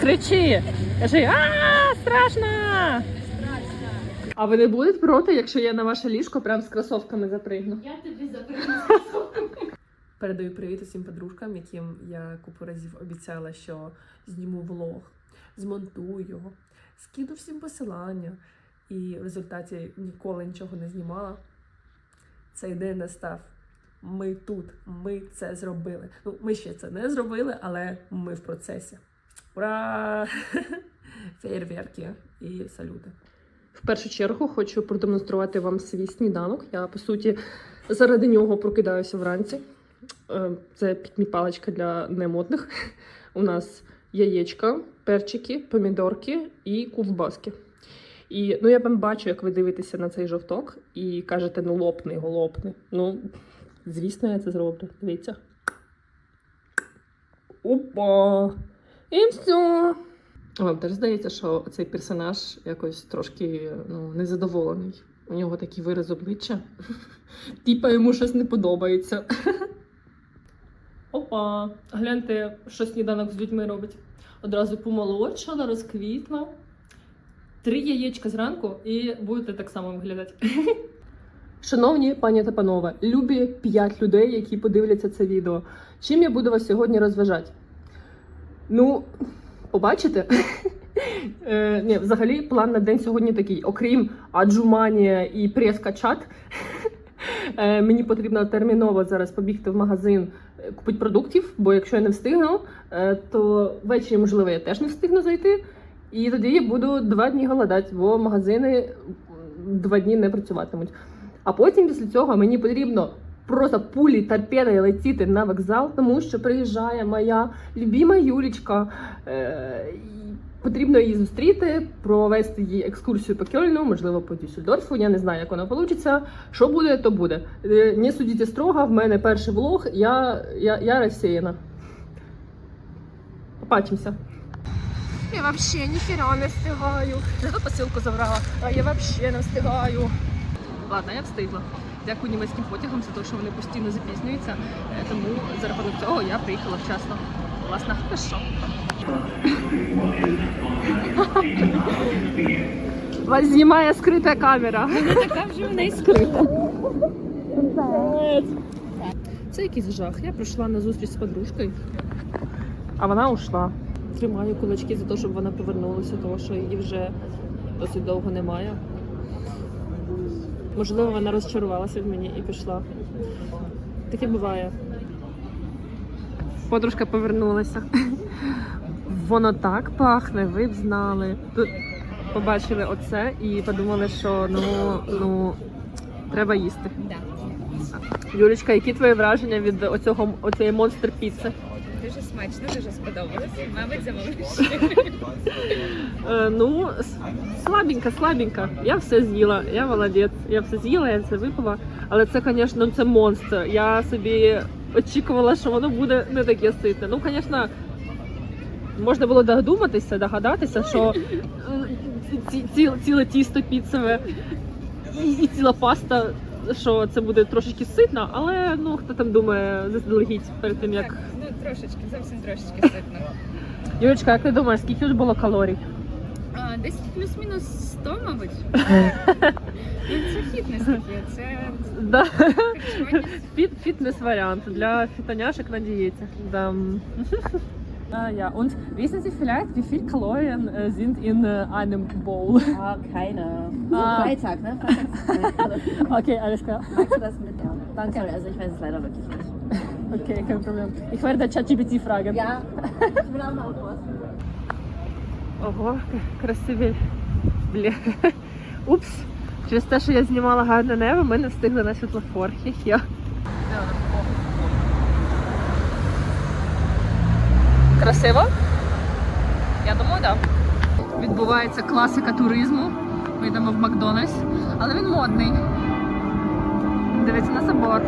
Кричи! Кажи, а страшно! А ви не будете проти, якщо я на ваше ліжко прям з кросовками запригну? Я тобі запрягну. Передаю привіт усім подружкам, яким я купу разів обіцяла, що зніму влог, змонтую його, скину всім посилання. І в результаті ніколи нічого не знімала. Цей день настав. Ми тут, ми це зробили. Ну, ми ще це не зробили, але ми в процесі. Ура! Феєрверки і салюти. В першу чергу хочу продемонструвати вам свій сніданок. Я, по суті, заради нього прокидаюся вранці. Е, Це пікмі-паличка для немодних. У нас яєчка, перчики, помідорки і ковбаски. І ну, я вам бачу, як ви дивитеся на цей жовток і кажете, ну лопни його, лопни. Ну, звісно, я це зроблю. Дивіться. Опа! І все. Вам теж здається, що цей персонаж якось трошки ну, незадоволений. У нього такий вираз обличчя. Типа йому щось не подобається. Опа! Гляньте, що сніданок з людьми робить. Одразу помолодшала, розквітла. Три яєчка зранку і будете так само виглядати. Шановні пані та панове, любі п'ять людей, які подивляться це відео. Чим я буду вас сьогодні розважати? Ну, побачите? Е, ні, взагалі, план на день сьогодні такий: окрім аджуманія і прес-качат, е, мені потрібно терміново зараз побігти в магазин, е, купити продуктів, бо якщо я не встигну, е, то ввечері, можливо, я теж не встигну зайти. І тоді я буду два дні голодати, бо магазини два дні не працюватимуть. А потім після цього мені потрібно просто пулі торпедою летіти на вокзал, тому що приїжджає моя любима Юлічка. Е, потрібно її зустріти, провести їй екскурсію по Кьольну, можливо, по Дюссельдорфу. Я не знаю, як воно вийде. Що буде, то буде. Е, не судіть строго, в мене перший влог, я, я, я розсіяна. Побачимося. Я вообще ніхера не встигаю. Зато посилку забрала, а я вообще не встигаю. Ладно, я встигла. Дякую німецьким потягам за те, що вони постійно запізнюються. Е, Тому за рахунок цього я приїхала вчасно. Власне, що? Вас знімає скрита камера. Така вже вона і скрита. Це якийсь жах. Я прийшла на зустріч з подружкою, а вона ушла. Тримаю кулачки за те, щоб вона повернулася, тому що її вже досить довго немає. Можливо, вона розчарувалася в мені і пішла. Таке буває. Подружка повернулася. Воно так пахне, ви б знали. Тут побачили оце і подумали, що ну, ну треба їсти. Юлічка, які твої враження від оцього оцієї монстр піци? Дуже смачно, дуже сподобалось. Мабуть, замовиш. Е, ну, с- слабенько, слабенько. Я все з'їла, я молодець. Я все з'їла, я це випила. Але це, звісно, це монстр. Я собі очікувала, що воно буде не таке ситне. Ну, звісно, можна було додуматися, догадатися, що ці- ці- ціле тісто піцеве і ціла паста. Що це буде трошечки ситно, але ну хто там думає заздалегідь перед тим як Так, ну трошечки, зовсім трошечки ситно. Юлечка, як ти думаєш, скільки тут було калорій? А, десь плюс-мінус 100, мабуть. Ну, Це фітнес таке, це Да. харчування. Фіт, фітнес варіант для фітоняшек на дієті. Да. Ah, ja, und wissen Sie vielleicht, wie viel Kalorien äh, sind in äh, einem Bowl? Ah, keine. Ah. Ah. Freitag, ne? Freitag. Okay, alles klar. Magst du das mit? Ja. Danke. Sorry, also ich weiß es leider wirklich nicht. Okay, kein Problem. Ich werde ChatGPT fragen. Ja, ich bin auch eine Antwort. Ого, красиві. Бля. Упс. Через те, що я знімала гарне небо, ми не встигли на світлофор. Хі-хі. Красиво? Я думаю, так. Да. Відбувається класика туризму. Ми йдемо в Макдональдс, але він модний. Дивіться на забор.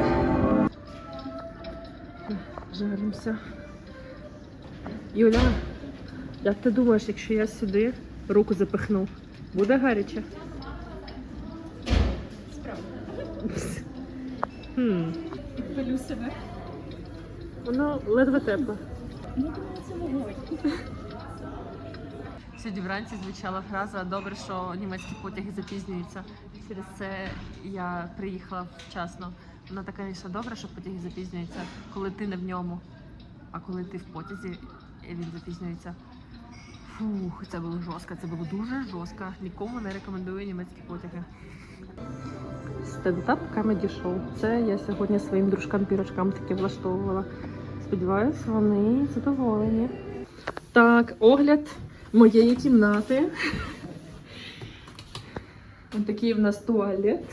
Жаримося. Юля, як ти думаєш, якщо я сюди руку запихну, буде гаряче? Справді. Хм. Підпалю себе. Воно ледве тепле. Вогонь. Сьогодні вранці звучала фраза Добре, що німецькі потяги запізнюються. Через це я приїхала вчасно. Вона така вийшла добре, що потяги запізнюються, коли ти не в ньому. А коли ти в потязі, він запізнюється. Фух, це було жорстко, це було дуже жорстко. Нікому не рекомендую німецькі потяги. Стендап камеді шоу. Це я сьогодні своїм дружкам-пірочкам таки влаштовувала. Сподіваюсь, вони задоволені. Так, огляд моєї кімнати. Ось такий в нас туалет.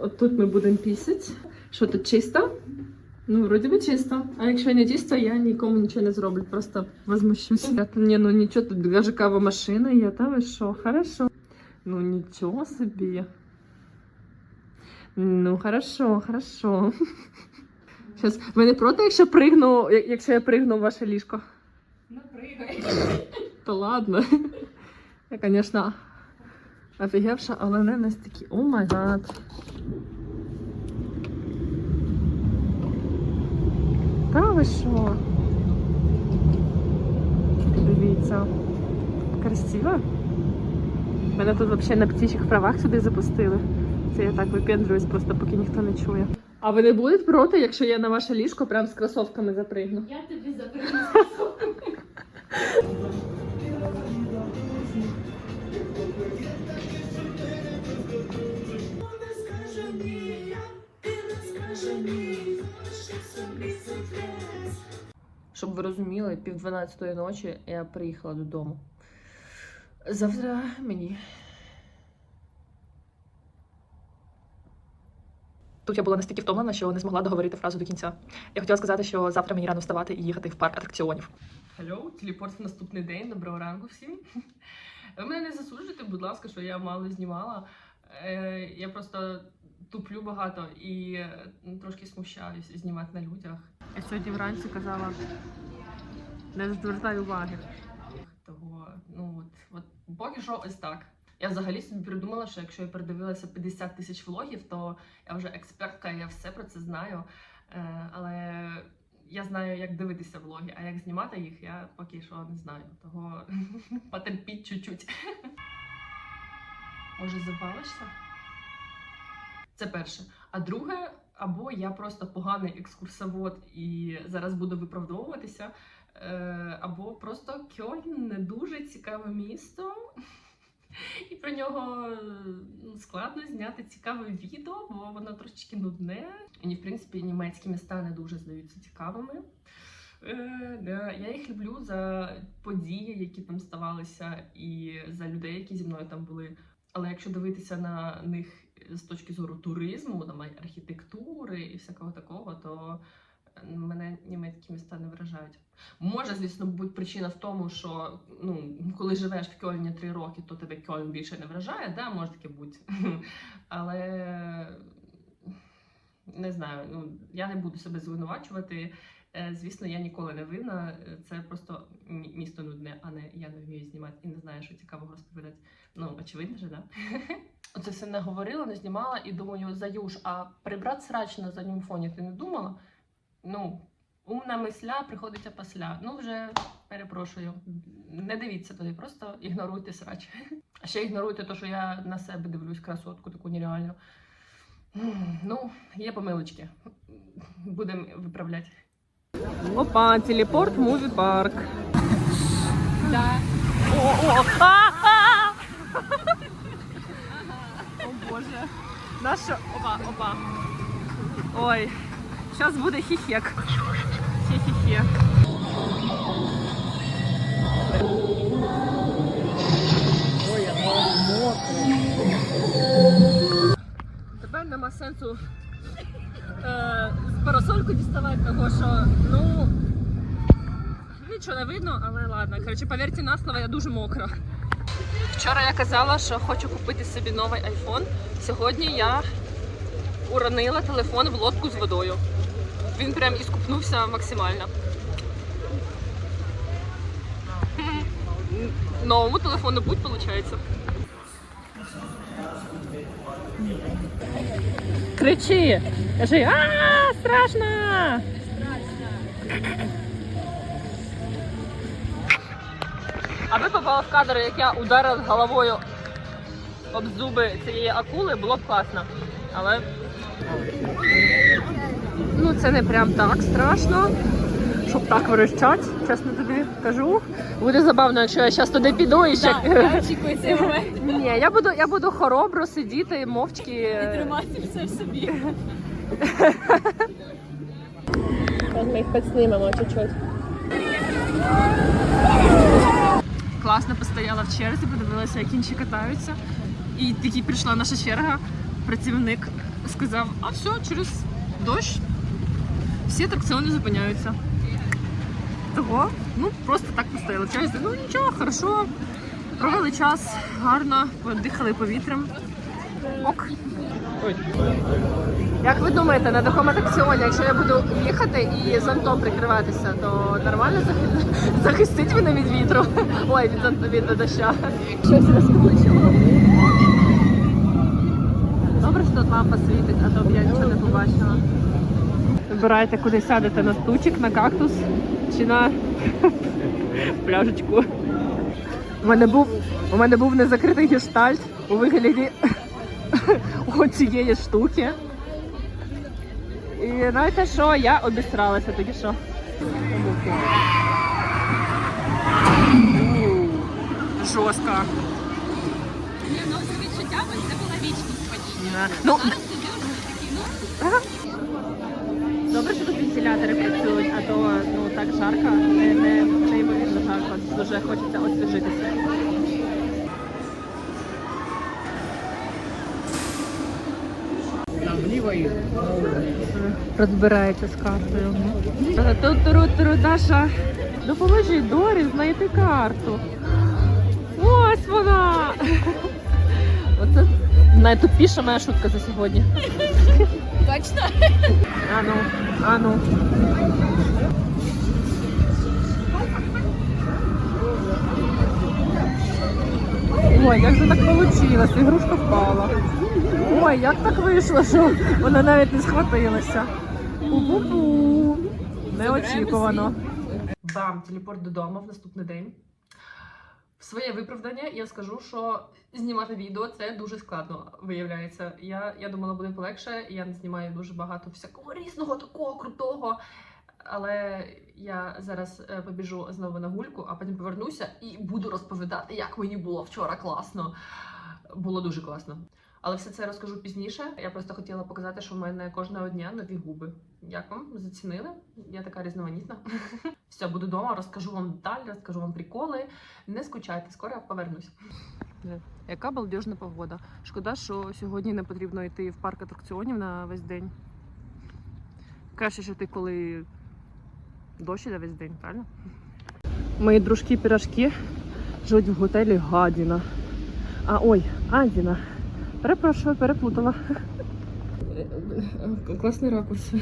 От тут ми будемо пісять. Що тут чисто? Ну, вроді би чисто. А якщо не чисто, я нікому нічого не зроблю. Просто возмущусь. Я, ні, ну нічого, тут даже кава машина є, та ви що? Хорошо. Ну нічого собі. Ну, хорошо, хорошо. Щас, ви не проти, якщо пригну, якщо я пригну в ваше ліжко? Напригай. Та ладно. Я, звісно, офігевша, але не настільки. О май гад. Та ви що? Дивіться. Красиво. Мене тут взагалі на птічих правах сюди запустили. Це я так випендрююсь, просто поки ніхто не чує. А ви не будете проти, якщо я на ваше ліжко прям з кросовками запригну? Я тобі запригну. Щоб ви розуміли, пів дванадцятої ночі я приїхала додому. Завтра мені. Тут я була настільки втомлена, що не змогла договорити фразу до кінця. Я хотіла сказати, що завтра мені рано вставати і їхати в парк атракціонів. Hello, телепорт в наступний день. Доброго ранку всім. Ви мене не засуджуйте, будь ласка, що я мало знімала. Е, Я просто туплю багато і е, трошки смущаюсь знімати на людях. Я сьогодні вранці казала, не звертай уваги. Того, ну от, от поки що ось так. Я взагалі собі придумала, що якщо я передивилася 50 тисяч влогів, то я вже експертка, я все про це знаю. Е, але я знаю, як дивитися влоги, а як знімати їх, я поки що не знаю. Того потерпіть чуть-чуть. Може, забавишся? Це перше. А друге, або я просто поганий екскурсовод і зараз буду виправдовуватися, е, або просто Кьольн не дуже цікаве місто. І про нього ну, складно зняти цікаве відео, бо воно трошечки нудне. Мені, в принципі, німецькі міста не дуже здаються цікавими. Е, я їх люблю за події, які там ставалися, і за людей, які зі мною там були. Але якщо дивитися на них з точки зору туризму, там архітектури і всякого такого, то мене німецькі міста не вражають. Може, звісно, бути причина в тому, що ну, коли живеш в Кьольні три роки, то тебе Кьольн більше не вражає, да, може таке бути. Але не знаю, ну я не буду себе звинувачувати. Е, Звісно, я ніколи не винна. Це просто місто нудне, а не я не вмію знімати і не знаю, що цікавого розповідати. Ну, очевидно же, да? Оце все не говорила, не знімала і думаю, Заюш, а прибрати срач на задньому фоні ти не думала? Ну, умна мисля приходить опосля. Ну, вже перепрошую. Не дивіться туди, просто ігноруйте срач. А ще ігноруйте те, що я на себе дивлюсь красотку, таку нереальну. Ну, є помилочки. Будемо виправляти. Опа, телепорт муві парк. Да. О боже. Наша. Опа, опа. Ой. Зараз буде хіхек. Хі-хі-хі. Тепер нема сенсу е, парасольку діставати, тому що, ну, Нічого не видно, але ладно. Коротше, повірте на слово, я дуже мокра. Вчора я казала, що хочу купити собі новий айфон. Сьогодні я уронила телефон в лодку з водою. Він прям і скупнувся максимально. Новому телефону будь, виходить. Кричи! Кажи, а страшно! Аби попала в кадр, як я ударила головою об зуби цієї акули, було б класно. Але ну це не прям так страшно, щоб так верещать, чесно тобі кажу. Буде забавно, якщо я зараз туди піду і ще. Я цей момент Ні, я буду, я буду хоробро сидіти мовчки. І тримати все в собі. Ми їх підснімемо чуть-чуть. Класно постояла в черзі, подивилася, як інші катаються. І тільки прийшла наша черга, працівник сказав, а все, через дощ всі атракціони зупиняються. Того, ну просто так постояла в черзі. Ну нічого, хорошо. Провели час гарно, подихали повітрям. Ок. Як ви думаєте, на такому атракціоні, якщо я буду їхати і зонтом прикриватися, то нормально захистить мене від вітру? Ой, від від доща. Щось розкручило. Добре, що тут лампа світить, а то б я нічого не побачила. Вибирайте, куди сядете на стучик, на кактус чи на пляжечку. У мене був, у мене був незакритий гештальт у вигляді оцієї штуки. І знаєте що, я обістралася тоді що. Жорстко. Ні, ну за відчуттями це падіння. Ну, добре, що тут вентилятори працюють, а то ну, так жарко, не, не, неймовірно жарко. Дуже хочеться освіжитися. Розбирається з картою. Тут Даша, допоможи Дорі знайти карту. Ось вона! Оце найтупіша моя шутка за сьогодні. точно. Ану, ану. Ой, як же так вийшло? Ігрушка впала. Ой, як так вийшло, що вона навіть не схватилася. Пу-пу-пу. Неочікувано. Бам, телепорт додому в наступний день. В своє виправдання я скажу, що знімати відео це дуже складно, виявляється. Я, я думала, буде полегше, я не знімаю дуже багато всякого різного, такого крутого. Але я зараз е, побіжу знову на гульку, а потім повернуся і буду розповідати, як мені було вчора класно. Було дуже класно. Але все це розкажу пізніше. Я просто хотіла показати, що в мене кожного дня нові губи. Як вам зацінили? Я така різноманітна. Все, буду вдома, розкажу вам деталі, розкажу вам приколи. Не скучайте, скоро повернусь. Яка балдежна погода. Шкода, що сьогодні не потрібно йти в парк атракціонів на весь день. Краще, що ти коли дощ іде весь день, правильно? Мої дружки пірожки живуть в готелі Гадіна. А ой, Адіна. Перепрошую, переплутала. Класний ракурс.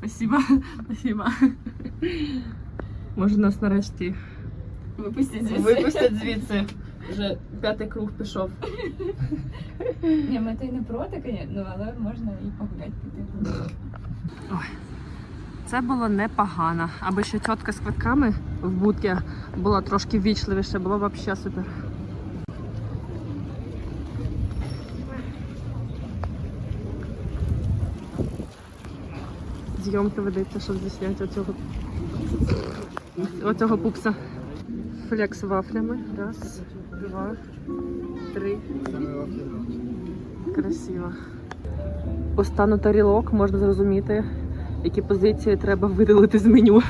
Спасибо. Спасибо. Може нас нарешті Випустіть звідси. випустять звідси. Вже п'ятий круг пішов. Ні, ми то й не проти, звісно, ну, але можна і погуляти піти. Ой, Це було непогано. Аби ще тітка з квитками в будці була трошки вічливіше, було взагалі супер. Зйомка ведеться, щоб засняти оцього, оцього пупса. Флекс вафлями. Раз, два, три. Красиво. По стану тарілок можна зрозуміти, які позиції треба видалити з меню.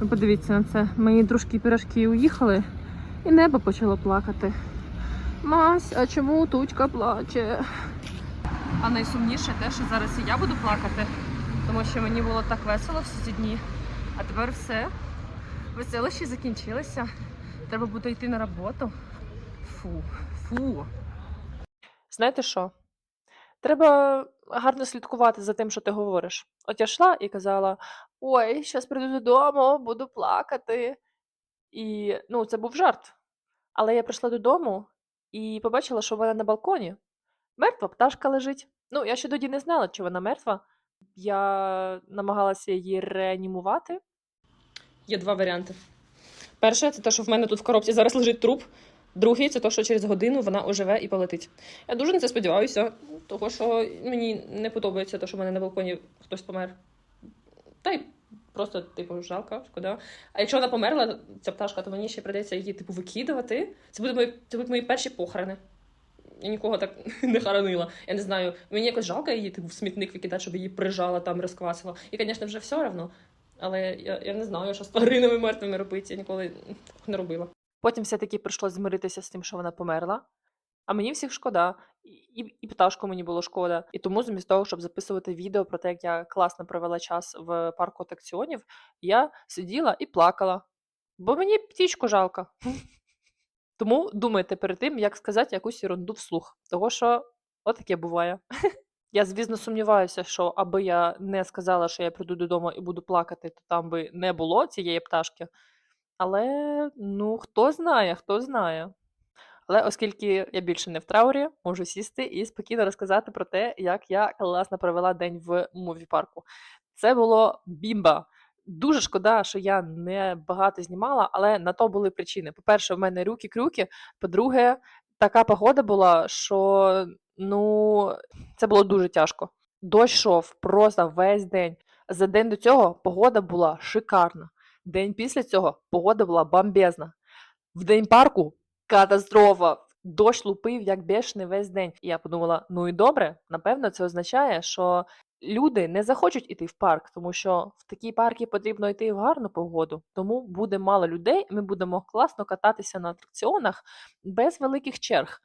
Ну, Подивіться на це. Мої дружки пірожки уїхали, і небо почало плакати. Мась, а чому тучка плаче? А найсумніше те, що зараз і я буду плакати, тому що мені було так весело всі ці дні. А тепер все. Веселощі закінчилися. Треба буде йти на роботу. Фу, фу. Знаєте що? Треба гарно слідкувати за тим, що ти говориш. От я йшла і казала: ой, зараз прийду додому, буду плакати. І ну, це був жарт. Але я прийшла додому і побачила, що в мене на балконі мертва пташка лежить. Ну, я ще тоді не знала, чи вона мертва, Я намагалася її реанімувати. Є два варіанти. Перше, це те, що в мене тут в коробці зараз лежить труп. Другий це те, що через годину вона оживе і полетить. Я дуже на це сподіваюся, того що мені не подобається те, що в мене на балконі хтось помер. Та й просто, типу, жалко, шкода. А якщо вона померла, ця пташка, то мені ще прийдеться її, типу, викидувати. Це будуть мої, це будуть мої перші похорони. Я нікого так не хоронила. Я не знаю, мені якось жалко її типу, в смітник викидати, щоб її прижала там, розквасила. І, звісно, вже все одно. Але я, я не знаю, що з тваринами мертвими робити. Я ніколи не робила. Потім все-таки прийшлось змиритися з тим, що вона померла. А мені всіх шкода, і, і пташку мені було шкода. І тому, замість того, щоб записувати відео про те, як я класно провела час в парку атракціонів, я сиділа і плакала. Бо мені птічку жалко. Тому думайте перед тим, як сказати якусь ерунду вслух. Того що отаке буває. Я, звісно, сумніваюся, що аби я не сказала, що я прийду додому і буду плакати, то там би не було цієї пташки. Але ну хто знає, хто знає. Але оскільки я більше не в траурі, можу сісти і спокійно розказати про те, як я класно провела день в муві парку. Це було бімба. Дуже шкода, що я не багато знімала, але на то були причини. По-перше, в мене рюки-крюки. По-друге, така погода була, що ну, це було дуже тяжко. Дощ йшов просто весь день. За день до цього погода була шикарна. День після цього погода була бомбезна. В день парку катастрофа. Дощ лупив як бешений весь день. І я подумала: ну і добре, напевно, це означає, що люди не захочуть іти в парк, тому що в такі парки потрібно йти в гарну погоду. Тому буде мало людей, і ми будемо класно кататися на атракціонах без великих черг.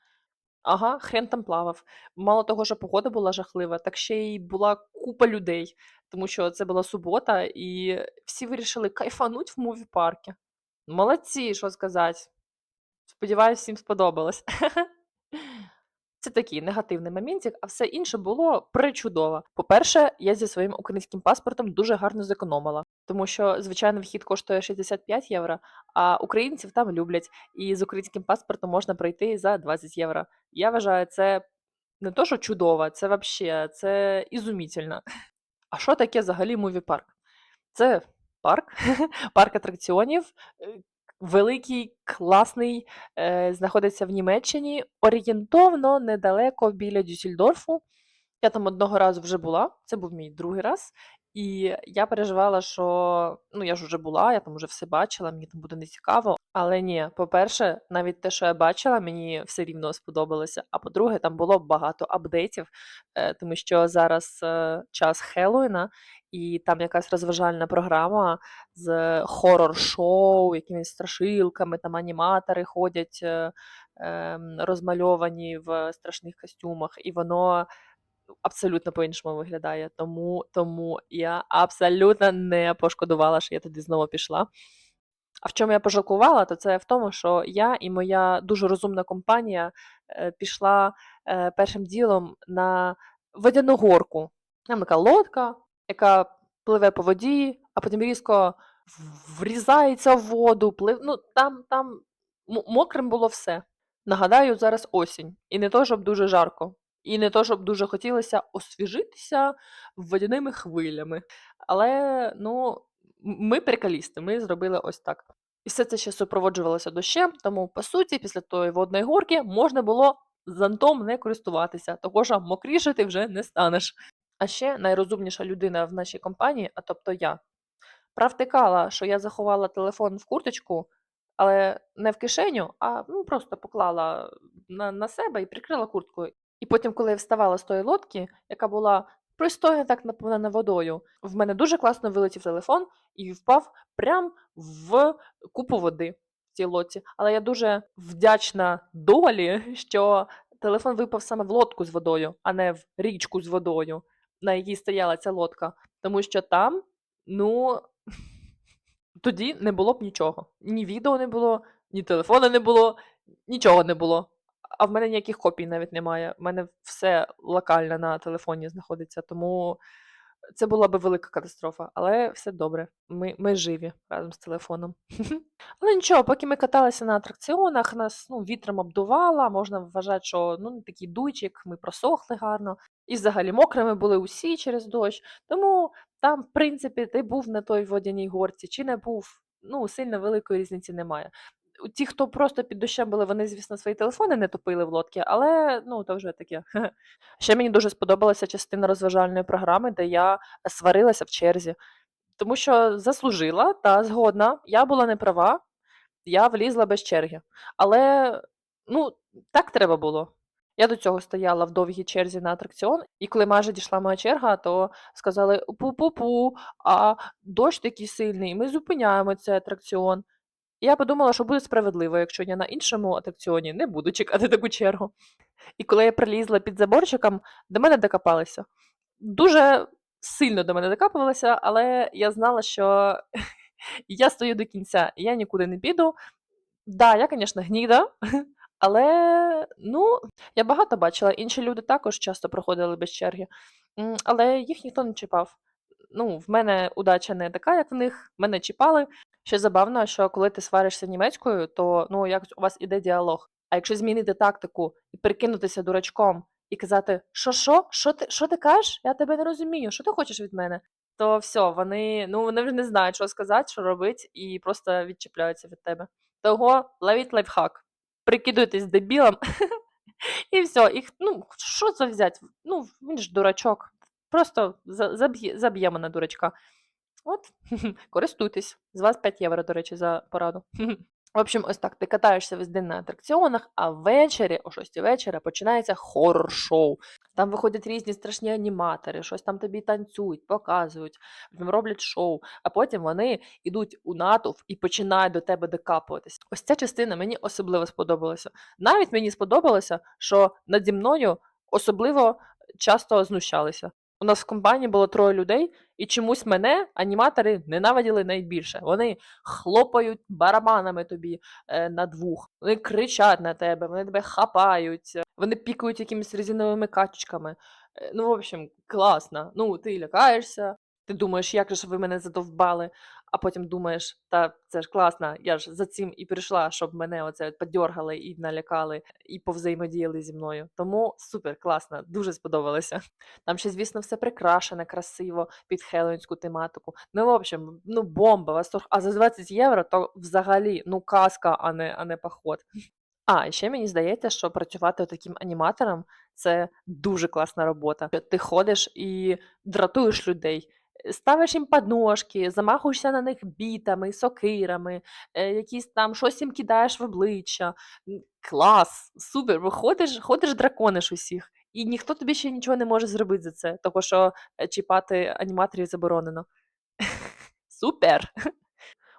Ага, хрен там плавав. Мало того, що погода була жахлива, так ще й була купа людей, тому що це була субота, і всі вирішили кайфануть в муві парки. Молодці, що сказати. Сподіваюсь, всім сподобалось. Це такий негативний моментик, а все інше було причудово. По-перше, я зі своїм українським паспортом дуже гарно зекономила, тому що звичайно вхід коштує 65 євро, а українців там люблять, і з українським паспортом можна пройти за 20 євро. Я вважаю, це не то, що чудово, це взагалі це ізумітельно. А що таке взагалі муві парк? Це парк, парк атракціонів. Великий, класний, е, знаходиться в Німеччині, орієнтовно недалеко біля Дюссельдорфу. Я там одного разу вже була, це був мій другий раз. І я переживала, що ну я ж вже була, я там вже все бачила, мені там буде не цікаво. Але ні, по-перше, навіть те, що я бачила, мені все рівно сподобалося. А по-друге, там було багато апдейтів, е, тому що зараз е, час Хеллоуіна, і там якась розважальна програма з хорор-шоу, якимись страшилками, там аніматори ходять е, ем, розмальовані в страшних костюмах, і воно абсолютно по-іншому виглядає. Тому, тому я абсолютно не пошкодувала, що я туди знову пішла. А в чому я пожалкувала, то це в тому, що я і моя дуже розумна компанія е, пішла е, першим ділом на водяну горку. Там така лодка, яка пливе по воді, а потім різко врізається в воду, плив... ну, там, там мокрим було все. Нагадаю, зараз осінь. І не то, щоб дуже жарко. І не то, щоб дуже хотілося освіжитися водяними хвилями. Але ну, ми приколісти, ми зробили ось так. І все це ще супроводжувалося дощем, тому, по суті, після тої водної горки можна було зонтом не користуватися, того що мокріше ти вже не станеш. А ще найрозумніша людина в нашій компанії, а тобто я, провтикала, що я заховала телефон в курточку, але не в кишеню, а ну, просто поклала на, на себе і прикрила курткою. І потім, коли я вставала з тої лодки, яка була пристойно так наповнена водою, в мене дуже класно вилетів телефон і впав прямо в купу води в цій лодці. Але я дуже вдячна долі, що телефон випав саме в лодку з водою, а не в річку з водою, на якій стояла ця лодка. Тому що там, ну, тоді не було б нічого. Ні відео не було, ні телефону не було, нічого не було. А в мене ніяких копій навіть немає. У мене все локально на телефоні знаходиться. Тому Це була би велика катастрофа, але все добре. Ми, ми живі разом з телефоном. Але нічого, поки ми каталися на атракціонах, нас ну, вітром обдувало, можна вважати, що ну, не такий дуйчик, ми просохли гарно. І взагалі мокрими були усі через дощ. Тому там, в принципі, ти був на той водяній горці чи не був, ну, сильно великої різниці немає. Ті, хто просто під дощем були, вони, звісно, свої телефони не топили в лодки, але ну, то вже таке. Ще мені дуже сподобалася частина розважальної програми, де я сварилася в черзі. Тому що заслужила та згодна, я була не права, я влізла без черги. Але ну, так треба було. Я до цього стояла в довгій черзі на атракціон, і коли майже дійшла моя черга, то сказали пу-пу-пу, а дощ такий сильний, ми зупиняємо цей атракціон. Я подумала, що буде справедливо, якщо я на іншому атракціоні не буду чекати таку чергу. І коли я прилізла під заборчиком, до мене докопалися. Дуже сильно до мене докапувалися, але я знала, що я стою до кінця, я нікуди не піду. Да, я, звісно, гніда, але ну, я багато бачила. Інші люди також часто проходили без черги, але їх ніхто не чіпав. Ну, в мене удача не така, як в них, мене чіпали. Ще забавно, що коли ти сваришся німецькою, то ну, якось у вас іде діалог. А якщо змінити тактику і прикинутися дурачком і казати, що що? Що ти, що ти кажеш? Я тебе не розумію, що ти хочеш від мене? То все, вони, ну, вони вже не знають, що сказати, що робити, і просто відчіпляються від тебе. Того ловіть лайфхак. Прикидуйтесь дебілом, і все. І, ну, що це взяти? Ну, він ж дурачок. Просто заб'є- заб'ємо на дурачка. От, користуйтесь. З вас 5 євро, до речі, за пораду. В общем, ось так. Ти катаєшся весь день на атракціонах, а ввечері, о 6 вечора, починається хоррор-шоу. Там виходять різні страшні аніматори, щось там тобі танцюють, показують, роблять шоу, а потім вони йдуть у натовп і починають до тебе докапуватись. Ось ця частина мені особливо сподобалася. Навіть мені сподобалося, що наді мною особливо часто знущалися. У нас в компанії було троє людей, і чомусь мене аніматори ненавиділи найбільше. Вони хлопають барабанами тобі е, на двох, вони кричать на тебе, вони тебе хапають, е, вони пікають якимись резиновими качечками. Е, Ну, в общем, класно. Ну, ти лякаєшся, ти думаєш, як же ви мене задовбали, а потім думаєш, та це ж класно, я ж за цим і прийшла, щоб мене оце подьоргали і налякали, і повзаємодіяли зі мною. Тому супер, класно, дуже сподобалося. Там ще, звісно, все прикрашене красиво під хеллоуінську тематику. Ну, в общем, ну бомба, восторг. А за 20 євро то взагалі ну казка, а не, а не поход. А, ще мені здається, що працювати таким аніматором це дуже класна робота. Ти ходиш і дратуєш людей. Ставиш їм подножки, замахуєшся на них бітами, сокирами, е, якісь там щось їм кидаєш в обличчя. Клас, супер, виходиш, ходиш дракониш усіх. І ніхто тобі ще нічого не може зробити за це, тому що е, чіпати аніматорів заборонено. Супер!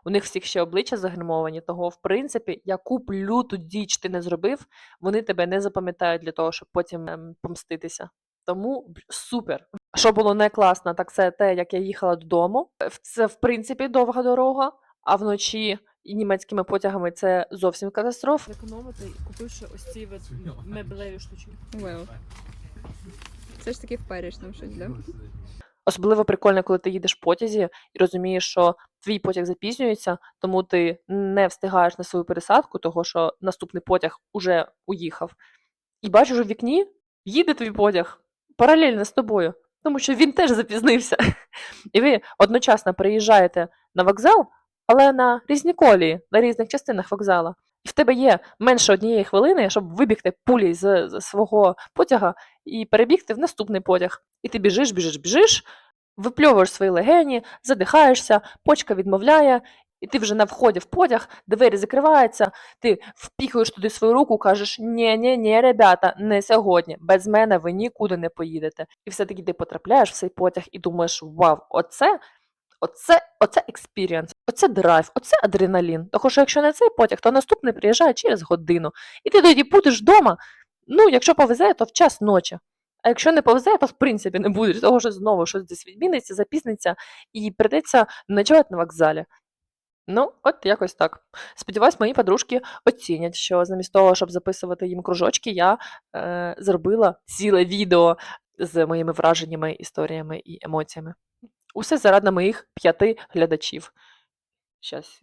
У них всіх ще обличчя загримовані, того, в принципі, яку б люту діч ти не зробив, вони тебе не запам'ятають для того, щоб потім ем, помститися. Тому супер. Що було не класно, так це те, як я їхала додому. Це, в принципі, довга дорога, а вночі і німецькими потягами це зовсім катастрофа. Економити, купивши ось ці меблеві штучки. Вау. Все ж таки впариш нам щось, да? Особливо прикольно, коли ти їдеш в потязі і розумієш, що твій потяг запізнюється, тому ти не встигаєш на свою пересадку, того що наступний потяг уже уїхав. І бачиш у вікні, їде твій потяг паралельно з тобою, тому що він теж запізнився. І ви одночасно приїжджаєте на вокзал, але на різні колії, на різних частинах вокзала. І в тебе є менше однієї хвилини, щоб вибігти пулі з, з свого потяга і перебігти в наступний потяг. І ти біжиш, біжиш, біжиш, випльовуєш свої легені, задихаєшся, почка відмовляє, і ти вже на вході в потяг, двері закриваються, ти впіхуєш туди свою руку, кажеш: ні ні ні ребята, не сьогодні, без мене ви нікуди не поїдете. І все-таки ти потрапляєш в цей потяг і думаєш: вау, оце. Оце, оце експірієнс, оце драйв, оце адреналін. Тому що якщо не цей потяг, то наступний приїжджає через годину. І ти тоді будеш вдома. Ну, якщо повезе, то в час ночі. А якщо не повезе, то в принципі не будеш, того що знову щось десь відміниться, запізниться і прийдеться ночувати на вокзалі. Ну, от якось так. Сподіваюсь, мої подружки оцінять, що замість того, щоб записувати їм кружочки, я е, зробила ціле відео з моїми враженнями, історіями і емоціями. Усе заради моїх п'яти глядачів. Щас.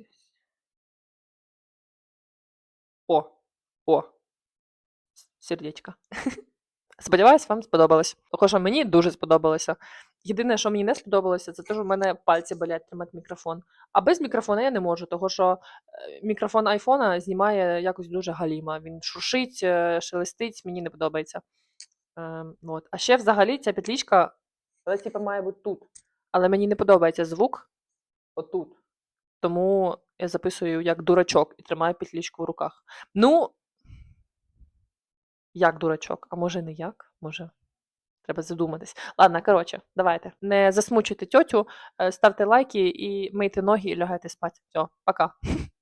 О, о. Сердечко. Сподіваюсь, вам сподобалось. Що мені дуже сподобалося. Єдине, що мені не сподобалося, це те, що в мене пальці болять тримати мікрофон. А без мікрофона я не можу, тому що е, мікрофон айфона знімає якось дуже галіма. Він шуршить, е, шелестить, мені не подобається. Ем, от. А ще взагалі ця петлічка, вона типу, має бути тут. Але мені не подобається звук отут. Тому я записую як дурачок і тримаю петлічку в руках. Ну, як дурачок, а може не як, може. Треба задуматись. Ладно, коротше, давайте. Не засмучуйте тьотю, е, ставте лайки і мийте ноги і лягайте спати. Все, пока.